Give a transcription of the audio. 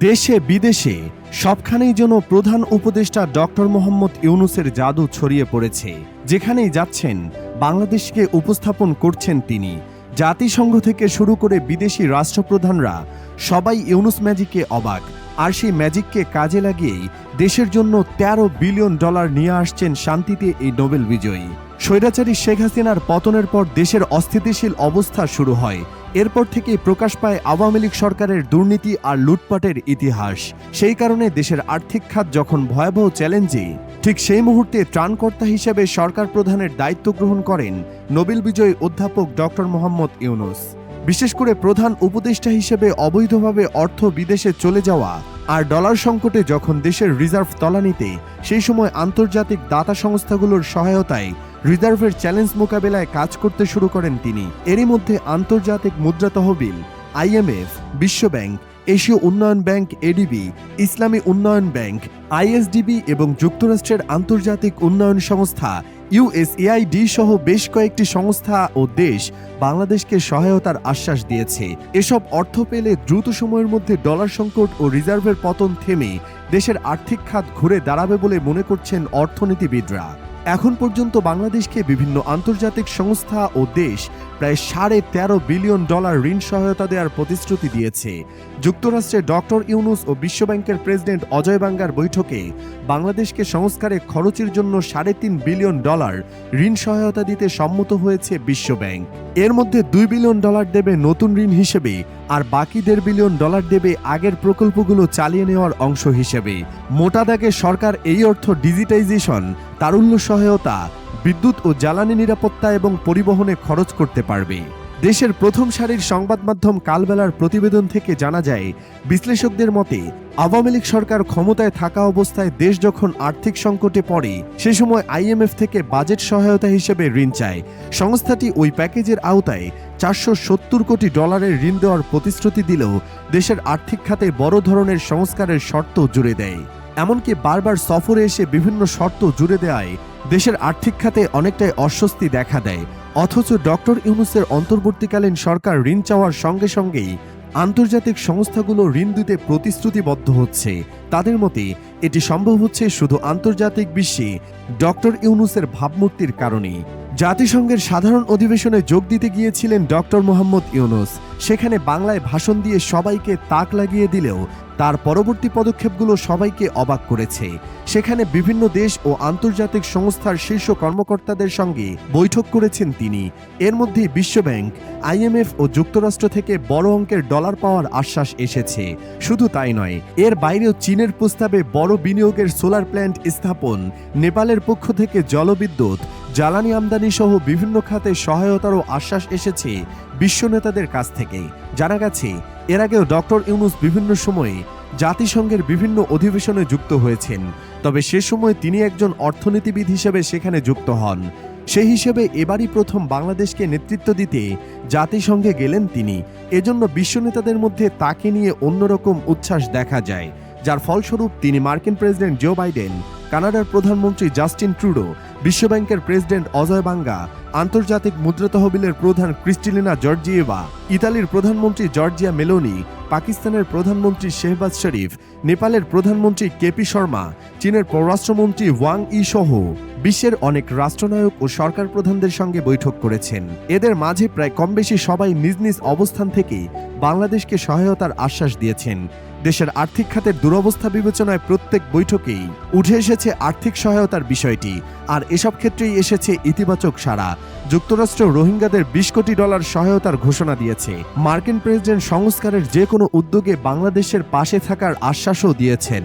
দেশে বিদেশে সবখানেই যেন প্রধান উপদেষ্টা ডক্টর মোহাম্মদ ইউনুসের জাদু ছড়িয়ে পড়েছে, যেখানেই যাচ্ছেন, বাংলাদেশকে উপস্থাপন করছেন তিনি। জাতিসংঘ থেকে শুরু করে বিদেশি রাষ্ট্রপ্রধানরা সবাই ইউনুস ম্যাজিকে অবাক, আর সেই ম্যাজিককে কাজে লাগিয়েই দেশের জন্য ১৩ বিলিয়ন ডলার নিয়ে আসছেন শান্তিতে এই নোবেল বিজয়ী। স্বৈরাচারী শেখ হাসিনার পতনের পর দেশের অস্থিতিশীল অবস্থা শুরু হয় এরপর থেকেই প্রকাশ পায় আওয়ামী লীগ সরকারের দুর্নীতি আর লুটপাটের ইতিহাস। সেই কারণে দেশের আর্থিক খাত যখন ভয়াবহ চ্যালেঞ্জে, ঠিক সেই মুহূর্তে ত্রাণকর্তা হিসেবে সরকার প্রধানের দায়িত্ব গ্রহণ করেন নোবেল বিজয়ী অধ্যাপক ডক্টর মোহাম্মদ ইউনুস। বিশেষ করে প্রধান উপদেষ্টা হিসেবে অবৈধভাবে অর্থ বিদেশে চলে যাওয়া আর ডলার সংকটে যখন দেশের রিজার্ভ তলানিতে, সেই সময় আন্তর্জাতিক দাতা সংস্থাগুলোর সহায়তায় রিজার্ভের চ্যালেঞ্জ মোকাবেলায় কাজ করতে শুরু করেন তিনি। এরই মধ্যে আন্তর্জাতিক মুদ্রা তহবিল আইএমএফ বিশ্বব্যাংক, এশীয় উন্নয়ন ব্যাংক এডিবি ইসলামী উন্নয়ন ব্যাংক আইএসডিবি এবং যুক্তরাষ্ট্রের আন্তর্জাতিক উন্নয়ন সংস্থা ইউএসএআইডি সহ বেশ কয়েকটি সংস্থা ও দেশ বাংলাদেশকে সহায়তার আশ্বাস দিয়েছে। এসব অর্থ পেলে দ্রুত সময়ের মধ্যে ডলার সংকট ও রিজার্ভের পতন থেমে দেশের আর্থিক খাত ঘুরে দাঁড়াবে বলে মনে করছেন অর্থনীতিবিদরা। এখন পর্যন্ত বাংলাদেশকে বিভিন্ন আন্তর্জাতিক সংস্থা ও দেশ প্রায় সাড়ে তেরো বিলিয়ন ডলার ঋণ সহায়তা দেওয়ার প্রতিশ্রুতি দিয়েছে। যুক্তরাষ্ট্রে ডক্টর ইউনুস ও বিশ্বব্যাংকের প্রেসিডেন্ট অজয় বাঙ্গার বৈঠকে বাংলাদেশকে সংস্কারে খরচের জন্য সাড়ে তিন বিলিয়ন ডলার ঋণ সহায়তা দিতে সম্মত হয়েছে বিশ্বব্যাংক। এর মধ্যে দুই বিলিয়ন ডলার দেবে নতুন ঋণ হিসেবে আর বাকি দেড় বিলিয়ন ডলার দেবে আগের প্রকল্পগুলো চালিয়ে নেওয়ার অংশ হিসেবে। মোটা দাগে সরকার এই অর্থ ডিজিটাইজেশন, তারুণ্য সহায়তা বিদ্যুৎ ও জ্বালানি নিরাপত্তা এবং পরিবহনে খরচ করতে পারবে। দেশের প্রথম সারির সংবাদ মাধ্যম কালবেলার প্রতিবেদন থেকে জানা যায়, বিশ্লেষকদের মতে, আওয়ামী লীগ সরকার ক্ষমতায় থাকা অবস্থায় দেশ যখন আর্থিক সংকটে পড়ে, সে সময় আইএমএফ থেকে বাজেট সহায়তা হিসেবে ঋণ চায়। সংস্থাটি ওই প্যাকেজের আওতায় চারশো সত্তর কোটি ডলারের ঋণ দেওয়ার প্রতিশ্রুতি দিলেও দেশের আর্থিক খাতে বড় ধরনের সংস্কারের শর্ত জুড়ে দেয়। এমনকি বারবার সফরে এসে বিভিন্ন শর্ত জুড়ে দেওয়ায় দেশের আর্থিক খাতে অনেকটাই অস্বস্তি দেখা দেয়। অথচ ডক্টর ইউনুসের অন্তর্বর্তীকালীন সরকার ঋণ চাওয়ার সঙ্গে সঙ্গেই আন্তর্জাতিক সংস্থাগুলো ঋণ দিতে প্রতিশ্রুতিবদ্ধ হচ্ছে। তাদের মতে, এটি সম্ভব হচ্ছে শুধু আন্তর্জাতিক বিশ্বে ডক্টর ইউনুসের ভাবমূর্তির কারণেই। জাতিসংঘের সাধারণ অধিবেশনে যোগ দিতে গিয়েছিলেন ডক্টর মোহাম্মদ ইউনুস। সেখানে বাংলায় ভাষণ দিয়ে সবাইকে তাক লাগিয়ে দিলেও তার পরবর্তী পদক্ষেপগুলো সবাইকে অবাক করেছে। সেখানে বিভিন্ন দেশ ও আন্তর্জাতিক সংস্থার শীর্ষ কর্মকর্তাদের সঙ্গে বৈঠক করেছেন তিনি। এর মধ্যে বিশ্বব্যাংক আইএমএফ ও যুক্তরাষ্ট্র থেকে বড় অঙ্কের ডলার পাওয়ার আশ্বাস এসেছে। শুধু তাই নয়, এর বাইরেও চীনের প্রস্তাবে বড় বিনিয়োগের সোলার প্ল্যান্ট স্থাপন, নেপালের পক্ষ থেকে জলবিদ্যুৎ জ্বালানি আমদানি সহ বিভিন্ন খাতে সহায়তারও আশ্বাস এসেছে বিশ্ব নেতাদের কাছ থেকে। জানা গেছে, এর আগেও ডক্টর ইউনুস বিভিন্ন সময়ে জাতিসংঘের বিভিন্ন অধিবেশনে যুক্ত হয়েছেন। তবে সে সময় তিনি একজন অর্থনীতিবিদ হিসেবে সেখানে যুক্ত হন। সেই হিসেবে এবারই প্রথম বাংলাদেশকে নেতৃত্ব দিতে জাতিসংঘে গেলেন তিনি। এজন্য বিশ্ব নেতাদের মধ্যে তাকে নিয়ে অন্যরকম উচ্ছ্বাস দেখা যায়। যার ফলস্বরূপ তিনি মার্কিন প্রেসিডেন্ট জো বাইডেন কানাডার প্রধানমন্ত্রী জাস্টিন ট্রুডো, বিশ্বব্যাংকের প্রেসিডেন্ট অজয় বাঙ্গা, আন্তর্জাতিক মুদ্রা তহবিলের প্রধান ক্রিস্টিলিনা জর্জিয়েভা, ইতালির প্রধানমন্ত্রী জর্জিয়া মেলোনি, পাকিস্তানের প্রধানমন্ত্রী শেহবাজ শরীফ, নেপালের প্রধানমন্ত্রী কেপি শর্মা, চীনের পররাষ্ট্রমন্ত্রী ওয়াং ই সহ। বিশ্বের অনেক রাষ্ট্রনায়ক ও সরকার প্রধানদের সঙ্গে বৈঠক করেছেন। এদের মাঝে প্রায় কম বেশি সবাই নিজ নিজ অবস্থান থেকে বাংলাদেশকে সহায়তার আশ্বাস দিয়েছেন। দেশের আর্থিক খাতের দুরবস্থা বিবেচনায় প্রত্যেক বৈঠকেই উঠে এসেছে আর্থিক সহায়তার বিষয়টি, আর এসব ক্ষেত্রেই এসেছে ইতিবাচক সাড়া। যুক্তরাষ্ট্র রোহিঙ্গাদের বিশ কোটি ডলার সহায়তার ঘোষণা দিয়েছে। মার্কিন প্রেসিডেন্ট সংস্কারের যে কোনো উদ্যোগে বাংলাদেশের পাশে থাকার আশ্বাসও দিয়েছেন।